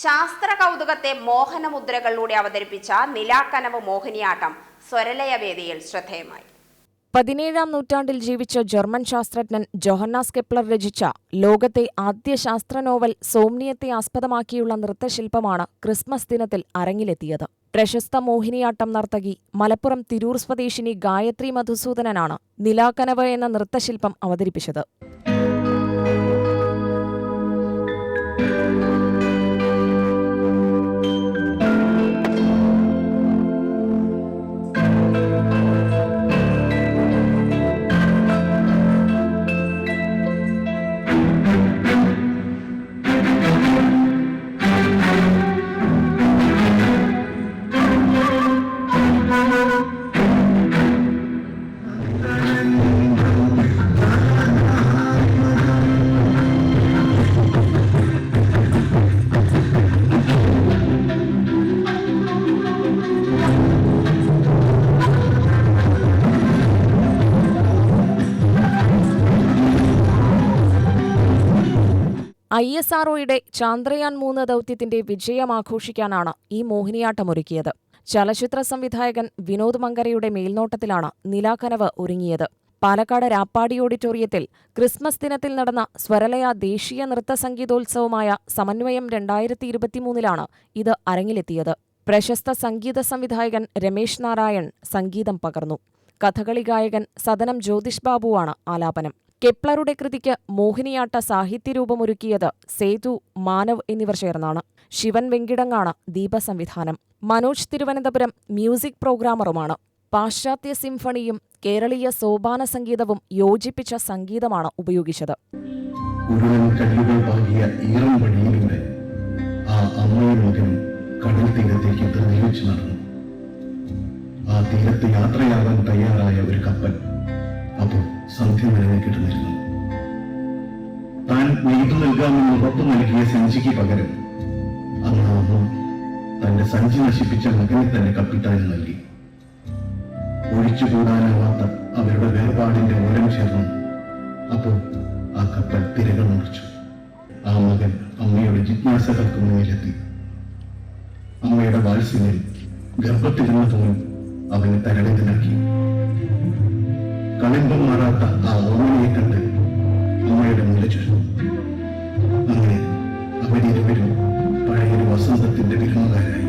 ശാസ്ത്ര കൗതുകത്തെ മോഹനമുദ്രകളിലൂടെ അവതരിപ്പിച്ച നിലാക്കനവ് മോഹിനിയാട്ടം സ്വരലയ വേദിയിൽ ശ്രദ്ധേയമായി. പതിനേഴാം നൂറ്റാണ്ടിൽ ജീവിച്ച ജർമ്മൻ ശാസ്ത്രജ്ഞൻ ജോഹന്നാസ് കെപ്ലർ രചിച്ച ലോകത്തെ ആദ്യ ശാസ്ത്ര നോവൽ സോംനിയത്തെ ആസ്പദമാക്കിയുള്ള നൃത്തശില്പമാണ് ക്രിസ്മസ് ദിനത്തിൽ അരങ്ങിലെത്തിയത്. പ്രശസ്ത മോഹിനിയാട്ടം നർത്തകി മലപ്പുറം തിരൂർ സ്വദേശിനി ഗായത്രി മധുസൂദനനാണ് നിലാക്കനവ് എന്ന നൃത്തശില്പം അവതരിപ്പിച്ചത്. ഐ എസ് ആർഒയുടെ ചാന്ദ്രയാൻ മൂന്ന് ദൗത്യത്തിന്റെ വിജയം ആഘോഷിക്കാനാണ് ഈ മോഹിനിയാട്ടമൊരുക്കിയത് ചലച്ചിത്ര സംവിധായകൻ വിനോദ് മങ്കരയുടെ മേൽനോട്ടത്തിലാണ് നിലാക്കനവ് ഒരുങ്ങിയത്. പാലക്കാട് രാപ്പാടി ഓഡിറ്റോറിയത്തിൽ ക്രിസ്മസ് ദിനത്തിൽ നടന്ന സ്വരലയ ദേശീയ നൃത്ത സംഗീതോത്സവമായ സമന്വയം രണ്ടായിരത്തി ഇരുപത്തിമൂന്നിലാണ് ഇത് അരങ്ങിലെത്തിയത്. പ്രശസ്ത സംഗീത സംവിധായകൻ രമേശ് നാരായൺ സംഗീതം പകർന്നു. കഥകളി ഗായകൻ സദനം ജ്യോതിഷ് ബാബുവാണ് ആലാപനം. കെപ്ലറുടെ കൃതിക്ക് മോഹിനിയാട്ട സാഹിത്യരൂപമൊരുക്കിയത് സേതു മാനവ് എന്നിവർ ചേർന്നാണ്. ശിവൻ വെങ്കിടങ്ങാണ് ദീപസംവിധാനം. മനോജ് തിരുവനന്തപുരം മ്യൂസിക് പ്രോഗ്രാമറുമാണ്. പാശ്ചാത്യ സിംഫണിയും കേരളീയ സോപാന സംഗീതവും യോജിപ്പിച്ച സംഗീതമാണ് ഉപയോഗിച്ചത്. ആ തീരത്ത് യാത്രയാകാൻ തയ്യാറായ ഒരു കപ്പൽ അപ്പോൾ സന്ധ്യ നിലനിൽ കിടന്നിരുന്നു താൻ നെയ്തു നൽകാമെന്ന് ഉറപ്പു നൽകിയ സഞ്ചിക്ക് പകരം അന്ന് തന്റെ സഞ്ചി നശിപ്പിച്ച മകനെ തന്നെ കപ്പിത്താന് നൽകി. ഒഴിച്ചുകൂടാനാവാത്ത അവരുടെ വേർപാടിന്റെ ഓരം ചേർന്നു അപ്പോൾ ആ കപ്പൽ തിരകൾ മുറിച്ചു. ആ മകൻ അമ്മയുടെ ജിജ്ഞാസകൾക്ക് മുന്നിലെത്തി അമ്മയുടെ വാത്സല്യം ഗർഭത്തിരുന്ന പോലും അവനെ തരളിതനാക്കി കളിമ്പം മാറാത്ത ആ ഓർമ്മയെ കണ്ട് അമ്മയുടെ ചുരുന്നു അങ്ങനെ അവരിരുവരും പഴയൊരു വസന്തത്തിന്റെ വിരുന്നുകാരായി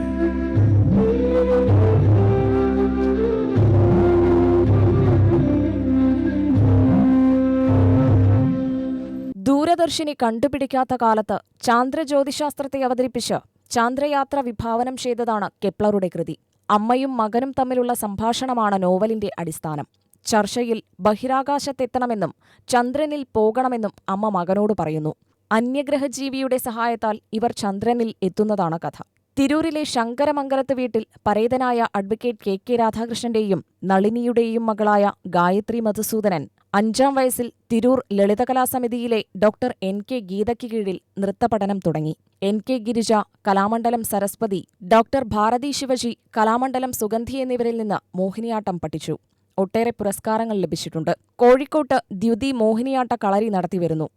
ദൂരദർശിനി കണ്ടുപിടിക്കാത്ത കാലത്ത് ചാന്ദ്രജ്യോതിശാസ്ത്രത്തെ അവതരിപ്പിച്ച് ചാന്ദ്രയാത്ര വിഭാവനം ചെയ്തതാണ് കെപ്ലറുടെ കൃതി. അമ്മയും മകനും തമ്മിലുള്ള സംഭാഷണമാണ് നോവലിന്റെ അടിസ്ഥാനം. ചർച്ചയിൽ ബഹിരാകാശത്തെത്തണമെന്നും ചന്ദ്രനിൽ പോകണമെന്നും അമ്മ മകനോട് പറയുന്നു. അന്യഗ്രഹജീവിയുടെ സഹായത്താൽ ഇവർ ചന്ദ്രനിൽ എത്തുന്നതാണ് കഥ. തിരൂരിലെ ശങ്കരമംഗലത്ത് വീട്ടിൽ പരേതനായ അഡ്വക്കേറ്റ് കെ കെ രാധാകൃഷ്ണന്റെയും നളിനിയുടെയും മകളായ ഗായത്രി മധുസൂദനൻ അഞ്ചാം വയസ്സിൽ തിരൂർ ലളിതകലാസമിതിയിലെ ഡോക്ടർ എൻ കെ ഗീതയ്ക്ക് കീഴിൽ നൃത്തപഠനം തുടങ്ങി. N K Girija Kalamandalam Saraswathi doctor Bharathi Shivaji Kalamandalam Sugandhi എന്നിവരിൽ നിന്ന് മോഹിനിയാട്ടം പഠിച്ചു. ഒട്ടേറെ പുരസ്കാരങ്ങൾ ലഭിച്ചിട്ടുണ്ട്. കോഴിക്കോട്ട് ദ്യുതി മോഹിനിയാട്ട കളരി നടത്തിവരുന്നു.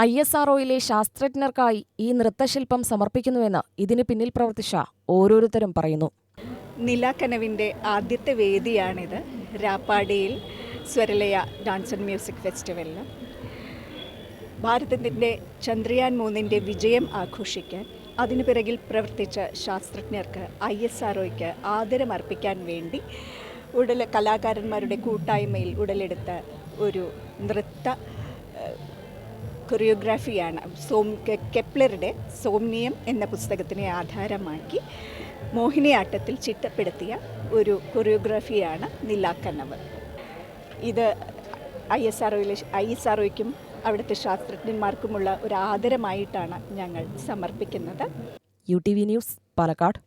ഐ എസ് ആർഒയിലെ ശാസ്ത്രജ്ഞർക്കായി ഈ നൃത്തശില്പം സമർപ്പിക്കുന്നുവെന്ന് ഇതിന് പിന്നിൽ പ്രവർത്തിച്ച ഓരോരുത്തരും പറയുന്നു. നിലാക്കനവിന്റെ ആദ്യത്തെ വേദിയാണിത്. രാപ്പാടിയിൽ സ്വരലയ ഡാൻസ് ആൻഡ് മ്യൂസിക് ഫെസ്റ്റിവലിൽ. ഭാരതത്തിന്റെ ചന്ദ്രയാൻ മൂന്നിന്റെ വിജയം ആഘോഷിക്കാൻ അതിനു പിറകിൽ പ്രവർത്തിച്ച ശാസ്ത്രജ്ഞർക്ക് ഐ എസ് ആർ ഒയ്ക്ക് ആദരമർപ്പിക്കാൻ വേണ്ടി ഉടൽ കലാകാരന്മാരുടെ കൂട്ടായ്മയിൽ ഉടലെടുത്ത ഒരു നൃത്ത കൊറിയോഗ്രാഫിയാണ് സോം കെപ്ലറുടെ സോംനിയം എന്ന പുസ്തകത്തിനെ ആധാരമാക്കി മോഹിനിയാട്ടത്തിൽ ചിട്ടപ്പെടുത്തിയ ഒരു കൊറിയോഗ്രാഫിയാണ് നിലാക്കനവ് ഇത് I S R I S R അവിടുത്തെ ശാസ്ത്രജ്ഞന്മാർക്കുമുള്ള ഒരു ആദരമായിട്ടാണ് ഞങ്ങൾ സമർപ്പിക്കുന്നത്. U T V news Palakkad.